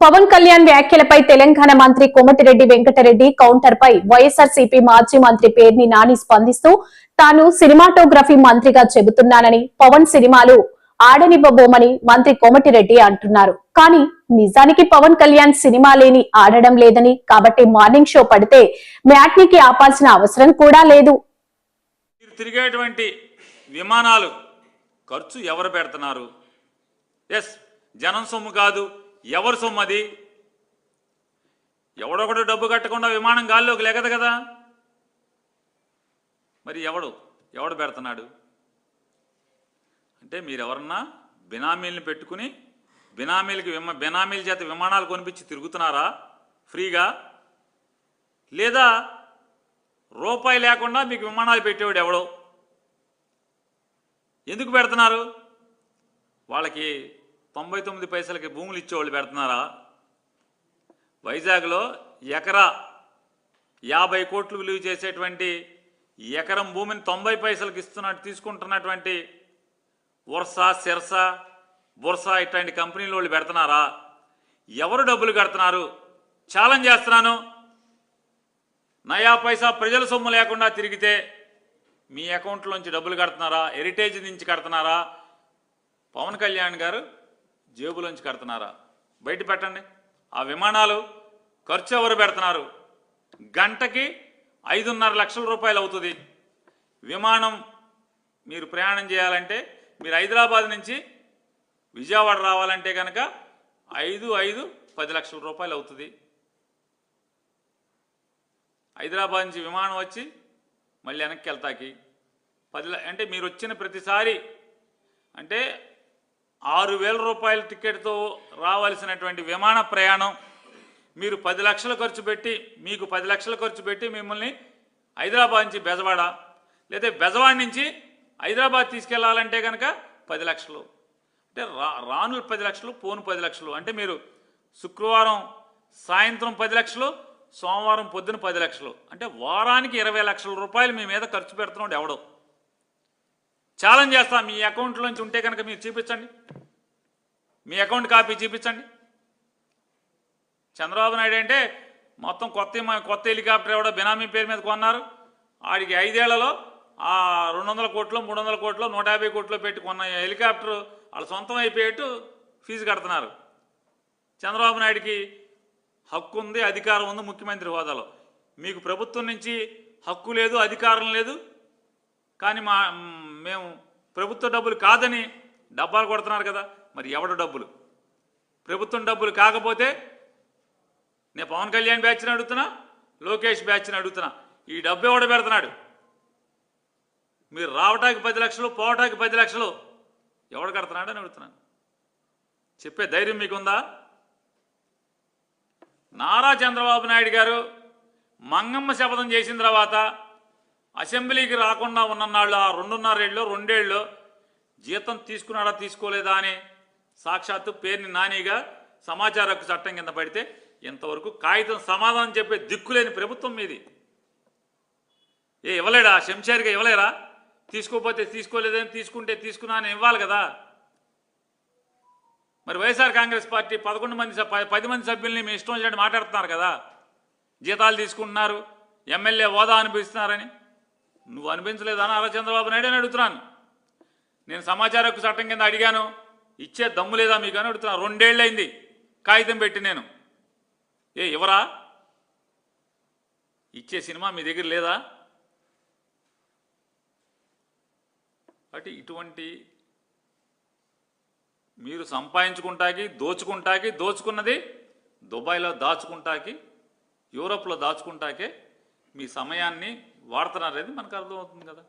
పవన్ కళ్యాణ్ వ్యాఖ్యలపై తెలంగాణ మంత్రి కోమటిరెడ్డి వెంకటరెడ్డి కౌంటర్ పై వైఎస్ఆర్సీపీ మాజీ మంత్రి పేర్ని నాని స్పందిస్తూ తాను సినిమాటోగ్రఫీ మంత్రిగా చెబుతున్నానని పవన్ సినిమాలు ఆడనివ్వబోమని మంత్రి కోమటిరెడ్డి అంటున్నారు. కానీ నిజానికి పవన్ కళ్యాణ్ సినిమా లేని ఆడడం లేదని కాబట్టి మార్నింగ్ షో పడితే మ్యాట్నీకి ఆపాల్సిన అవసరం కూడా లేదు. తిరిగేటువంటి విమానాలు ఖర్చు ఎవరు పెడుతున్నారు? ఎస్ జనం సొమ్ము కాదు. ఎవరు సొమ్ము అది? ఎవడొకడు డబ్బు కట్టకుండా విమానం గాల్లోకి లెగదు కదా? మరి ఎవడు? ఎవడు పెడుతున్నాడు? అంటే మీరు ఎవరన్నా బినామీల్ని పెట్టుకుని బినామీలకి విమ బినామీల చేత విమానాలు కొనిపించి తిరుగుతున్నారా? ఫ్రీగా? లేదా రూపాయి లేకుండా మీకు విమానాలు పెట్టేవాడు ఎవడో? ఎందుకు పెడుతున్నారు? వాళ్ళకి తొంభై తొమ్మిది పైసలకి భూములు ఇచ్చేవాళ్ళు పెడుతున్నారా? వైజాగ్లో ఎకరా యాభై కోట్లు విలువ చేసేటువంటి ఎకరం భూమిని తొంభై పైసలకి ఇస్తున్నట్టు తీసుకుంటున్నటువంటి వర్ష సిరస బుర్స ఇట్లాంటి కంపెనీలు వాళ్ళు పెడుతున్నారా? ఎవరు డబ్బులు కడుతున్నారు? ఛాలెంజ్ చేస్తున్నాను. నయా పైసా ప్రజల సొమ్ము లేకుండా తిరిగితే మీ అకౌంట్లోంచి డబ్బులు కడుతున్నారా? హెరిటేజ్ నుంచి కడుతున్నారా? పవన్ కళ్యాణ్ గారు జేబులోంచి కడుతున్నారా? బయట పెట్టండి. ఆ విమానాలు ఖర్చు ఎవరు పెడుతున్నారు? గంటకి ఐదున్నర లక్షల రూపాయలు అవుతుంది. విమానం మీరు ప్రయాణం చేయాలంటే మీరు హైదరాబాద్ నుంచి విజయవాడ రావాలంటే కనుక ఐదు ఐదు పది లక్షల రూపాయలు అవుతుంది. హైదరాబాద్ నుంచి విమానం వచ్చి మళ్ళీ వెనక్కి వెళ్తాకి. పది అంటే మీరు వచ్చిన ప్రతిసారి అంటే ఆరు వేల రూపాయల టికెట్తో రావాల్సినటువంటి విమాన ప్రయాణం మీరు పది లక్షలు ఖర్చు పెట్టి మీకు పది లక్షలు ఖర్చు పెట్టి మిమ్మల్ని హైదరాబాద్ నుంచి బెజవాడ లేదా బెజవాడ నుంచి హైదరాబాద్ తీసుకెళ్ళాలంటే కనుక పది లక్షలు. అంటే రా రాను పది లక్షలు పోను పది లక్షలు. అంటే మీరు శుక్రవారం సాయంత్రం పది లక్షలు సోమవారం పొద్దున పది లక్షలు. అంటే వారానికి ఇరవై లక్షల రూపాయలు మీ మీద ఖర్చు పెడుతున్నాడు ఎవడో. ఛాలెంజ్ చేస్తా. మీ అకౌంట్లోంచి ఉంటే కనుక మీరు చూపించండి. మీ అకౌంట్ కాపీ చూపించండి. చంద్రబాబు నాయుడు అంటే మొత్తం కొత్త కొత్త హెలికాప్టర్ ఎవడో బినామీ పేరు మీద కొన్నారు. ఆడికి ఐదేళ్ళలో ఆ రెండు వందల కోట్లు మూడు వందల కోట్లు నూట యాభై కోట్లు పెట్టి కొన్న హెలికాప్టర్ వాళ్ళ సొంతం అయిపోయేట్టు ఫీజు కడుతున్నారు. చంద్రబాబు నాయుడికి హక్కు ఉంది అధికారం ఉంది ముఖ్యమంత్రి హోదాలో. మీకు ప్రభుత్వం నుంచి హక్కు లేదు అధికారం లేదు. కానీ మా మేము ప్రభుత్వ డబ్బులు కాదని డబ్బాలు కొడుతున్నారు కదా మరి ఎవడు డబ్బులు? ప్రభుత్వం డబ్బులు కాకపోతే నేను పవన్ కళ్యాణ్ బ్యాచ్ని అడుగుతున్నా లోకేష్ బ్యాచ్ని అడుగుతున్నా ఈ డబ్బు ఎవడ పెడుతున్నాడు? మీరు రావటానికి పది లక్షలు పోవటానికి పది లక్షలు ఎవడు కడుతున్నాడు అని అడుగుతున్నాను. చెప్పే ధైర్యం మీకుందా? నారా చంద్రబాబు నాయుడు గారు మంగమ్మ శపథం చేసిన తర్వాత అసెంబ్లీకి రాకుండా ఉన్ననాళ్ళు ఆ రెండున్నరేళ్ళు రెండేళ్ళు జీతం తీసుకున్నాడా తీసుకోలేదా అని సాక్షాత్తు పేరుని నానిగా సమాచార హక్కు చట్టం కింద పడితే ఇంతవరకు కాగితం సమాధానం చెప్పే దిక్కులేని ప్రభుత్వం మీది. ఏ ఇవ్వలేడా? శంషారిగా ఇవ్వలేరా? తీసుకోపోతే తీసుకోలేదని తీసుకుంటే తీసుకున్నా అని ఇవ్వాలి కదా. మరి వైఎస్ఆర్ కాంగ్రెస్ పార్టీ పదకొండు మంది పది మంది సభ్యుల్ని మీ ఇష్టం వచ్చినట్టు మాట్లాడుతున్నారు కదా. జీతాలు తీసుకుంటున్నారు ఎమ్మెల్యే హోదా అనిపిస్తున్నారని నువ్వు అనిపించలేదా అలా చంద్రబాబు నాయుడు అని అడుగుతున్నాను. నేను సమాచార హక్కు చట్టం కింద అడిగాను ఇచ్చే దమ్ము లేదా మీకు అని అడుగుతున్నాను. రెండేళ్ళైంది కాగితం పెట్టి నేను. ఏ ఇవరా ఇచ్చే సినిమా మీ దగ్గర లేదా? అంటే ఇటువంటి మీరు సంపాదించుకుంటాకి దోచుకుంటాకి దోచుకున్నది దుబాయ్లో దాచుకుంటాకి యూరోప్లో దాచుకుంటాకే మీ సమయాన్ని వాడుతున్నారనేది మనకు అర్థమవుతుంది కదా.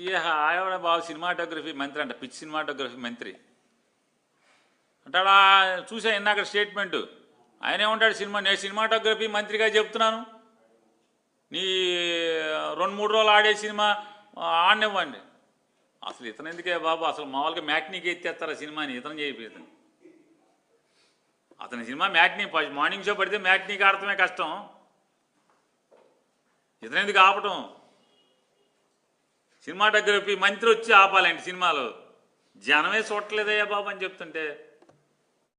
ఈ ఆవిడ బాబు సినిమాటోగ్రఫీ మంత్రి అంట పిచ్ సినిమాటోగ్రఫీ మంత్రి. అంటాడా చూసా ఇందాక స్టేట్మెంట్ ఆయనే ఉంటాడు సినిమా నేను సినిమాటోగ్రఫీ మంత్రిగా చెప్తున్నాను. నీ రెండు మూడు రోజులు ఆడే సినిమా ఆడనివ్వండి. అసలు ఇతను ఎందుకే బాబు? అసలు మామూలుగా మ్యాట్నీకి ఎత్తేస్తారు ఆ సినిమాని? ఇతను చేయి ఇతను అతని సినిమా మ్యాట్నీ మార్నింగ్ షో పడితే మ్యాట్నీకి ఆడటమే కష్టం. ఇతను ఎందుకు ఆపటం? సినిమాటోగ్రఫీ మంత్రి వచ్చి ఆపాలండి సినిమాలో. జనమే చూడట్లేదయ్యా బాబు అని చెప్తుంటే.